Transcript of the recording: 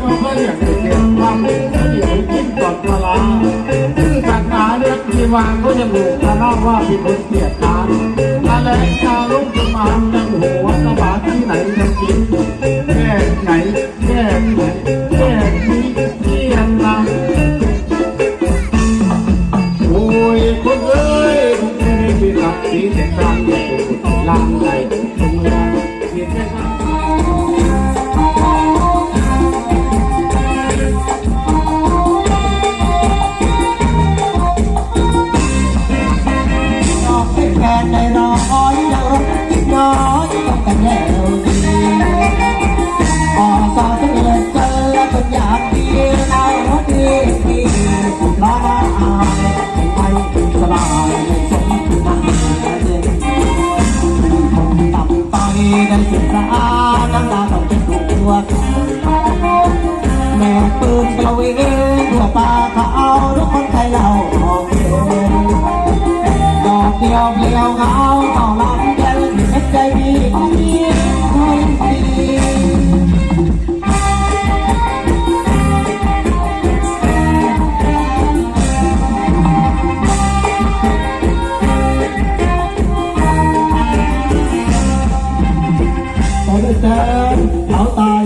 ก็เพื่ออยากจะเก็บความเดี๋ยวกินก่อนเวลาคือขัดหนาเรื่องที่วางก็ยังรู้แต่น่าว่าเป็นคนเกียดทานอะไรกาลุกขึ้นมาจังหัวสบาที่ไหนกันกินแค่ไหนแค่ไหนแค่นี้เที่ยงนะโอ้ยคนเอ้ยคุณไม่ได้เป็นหลักสีแต่กลางอย่าเป็นคนลางใจตรงเวลาเพียงแค่นั้น นแฟนในน้อยยังรักน้อยต้องกันแล้วดีออสาวที่เงินเจอแล้วเป็นอย่างดีเราดีดีร้องอายไปสบายสมนันเด่นตับไตในสุดสะอาดน้ำตาต้องเป็นตัวแม่ปืนกระเวน อบเดียวเขาต่อรักกันเป็นใจดีของพี่คนดีต่อเดินเอาตาย